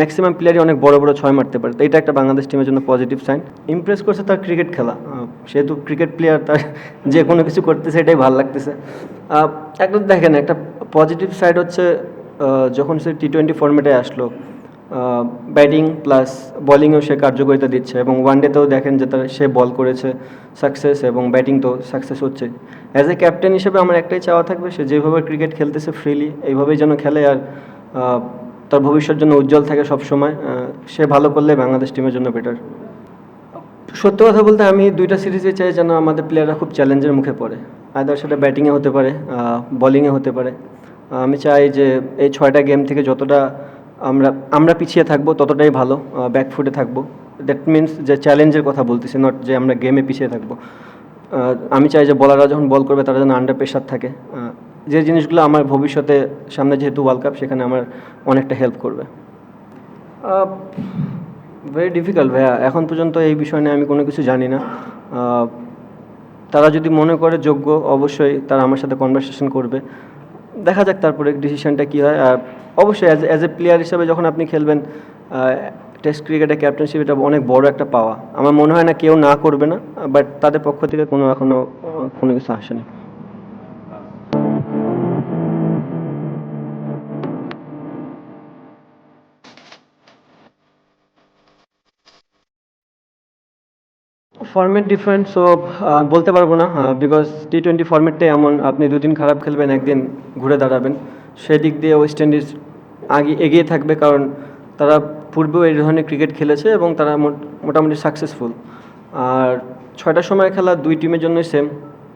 Maximum প্লেয়ারই অনেক বড় বড় ছয় মারতে পারে। তো এটা একটা বাংলাদেশ টিমের জন্য পজিটিভ সাইন ইমপ্রেস করছে তার ক্রিকেট খেলা। সেহেতু ক্রিকেট প্লেয়ার তার যে কোনো কিছু করতেছে, এটাই ভালো লাগতেছে। একদম দেখেন, একটা পজিটিভ সাইড হচ্ছে যখন সে টি টোয়েন্টি ফর্মেটে আসলো ব্যাটিং প্লাস বলিংয়েও সে কার্যকারিতা দিচ্ছে এবং ওয়ানডেতেও দেখেন যে তার, সে বল করেছে সাকসেস এবং ব্যাটিং তো সাকসেস হচ্ছে। অ্যাজ এ ক্যাপ্টেন হিসেবে আমার একটাই চাওয়া থাকবে, সে যেভাবে ক্রিকেট খেলতেছে ফ্রিলি এইভাবেই যেন খেলে। আর তার ভবিষ্যৎ জন্য উজ্জ্বল থাকে সবসময় আহ, সে ভালো করলে বাংলাদেশ টিমের জন্য বেটার সত্য কথা বলতে আমি দুইটা সিরিজে চাই যেন আমাদের প্লেয়াররা খুব চ্যালেঞ্জের মুখে পড়ে। আয়দার সেটা ব্যাটিংয়ে হতে পারে বলিংয়ে হতে পারে। আমি চাই যে এই ছয়টা গেম থেকে যতটা আমরা আমরা পিছিয়ে থাকব ততটাই ভালো ব্যাকফুটে থাকব। দ্যাট মিন্স যে চ্যালেঞ্জের কথা বলতেছি নট যে আমরা গেমে পিছিয়ে থাকব। আমি চাই যে বলাররা যখন বল করবে তারা যেন আন্ডার প্রেশার থাকে। যে জিনিসগুলো আমার ভবিষ্যতে সামনে যেহেতু ওয়ার্ল্ড কাপ সেখানে আমার অনেকটা হেল্প করবে। ভেরি ডিফিকাল্ট ভাইয়া। এখন পর্যন্ত এই বিষয় নিয়ে আমি কোনো কিছু জানি না। তারা যদি মনে করে যোগ্য, অবশ্যই তারা আমার সাথে কনভারসেশন করবে। দেখা যাক তারপরে ডিসিশনটা কী হয়। আর অবশ্যই অ্যাজ অ্যাজ এ প্লেয়ার হিসেবে যখন আপনি খেলবেন টেস্ট ক্রিকেটে ক্যাপ্টেনশিপ এটা অনেক বড় একটা পাওয়া। আমার মনে হয় না কেউ না করবে না বাট তাদের পক্ষ থেকে কোনো এখনও কোনো কিছু আসেনি। ফর্মেট ডিফারেন্ট সো বলতে পারব না বিকজ টি টোয়েন্টি ফর্মেটটাই এমন, আপনি দুদিন খারাপ খেলবেন, একদিন ঘুরে দাঁড়াবেন। সেই দিক দিয়ে ওয়েস্ট ইন্ডিজ আগে এগিয়ে থাকবে, কারণ তারা পূর্বেও এই ধরনের ক্রিকেট খেলেছে এবং তারা মোট- মোটামুটি সাকসেসফুল আর ছয়টার সময় খেলা দুই টিমের জন্যই সেম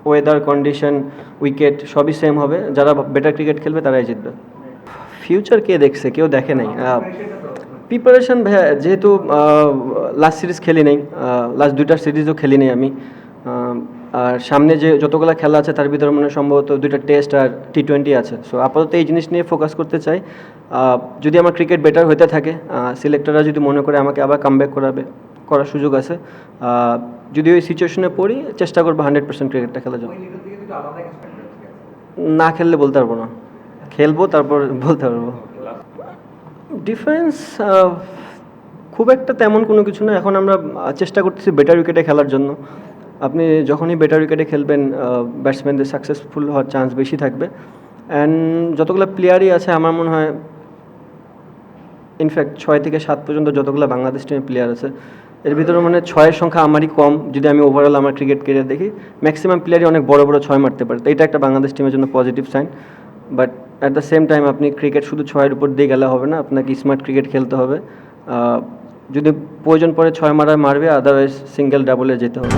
ওয়েদার কন্ডিশন উইকেট সবই সেম হবে। যারা বেটার ক্রিকেট খেলবে, তারাই জিতবে। ফিউচার কে দেখছে, কেউ দেখে নাই। প্রিপারেশন ভাইয়া, যেহেতু লাস্ট সিরিজ খেলি নাই লাস্ট দুইটা সিরিজও খেলি নাই আমি। আর সামনে যে যতগুলো খেলা আছে, তার ভিতরে মনে সম্ভবত দুইটা টেস্ট আর টি টোয়েন্টি আছে। সো আপাতত এই জিনিস নিয়ে ফোকাস করতে চাই। যদি আমার ক্রিকেট বেটার হতে থাকে সিলেক্টররা যদি মনে করে আমাকে আবার কামব্যাক করাবে, করার সুযোগ আছে যদি ওই সিচুয়েশনে পড়ি, চেষ্টা করব হান্ড্রেড পার্সেন্ট ক্রিকেটটা খেলা জন্য। না খেললে বলতে পারব না। খেলব, তারপর বলতে পারব। ডিফারেন্স খুব একটা তেমন কোনো কিছু না। এখন আমরা চেষ্টা করতেছি বেটার উইকেটে খেলার জন্য। আপনি যখনই বেটার উইকেটে খেলবেন ব্যাটসম্যানদের সাকসেসফুল হওয়ার চান্স বেশি থাকবে। অ্যান্ড যতগুলো প্লেয়ারই আছে, আমার মনে হয় ইনফ্যাক্ট ছয় থেকে সাত পর্যন্ত যতগুলো বাংলাদেশ টিমের প্লেয়ার আছে, এর ভিতরে মানে ছয়ের সংখ্যা আমারই কম। যদি আমি ওভারঅল আমার ক্রিকেট কেরিয়ার দেখি ম্যাক্সিমাম প্লেয়ারই অনেক বড় বড় ছয় মারতে পারে। তো এটা একটা বাংলাদেশ টিমের জন্য positive sign but at the same time আপনি ক্রিকেট শুধু ছয়ের উপর দিয়ে গেলে হবে না, আপনাকে স্মার্ট ক্রিকেট খেলতে হবে। যদি প্রয়োজন পড়ে ছয় মারা মারবে আদারওয়াইজ সিঙ্গেল ডাবলে যেতে হবে।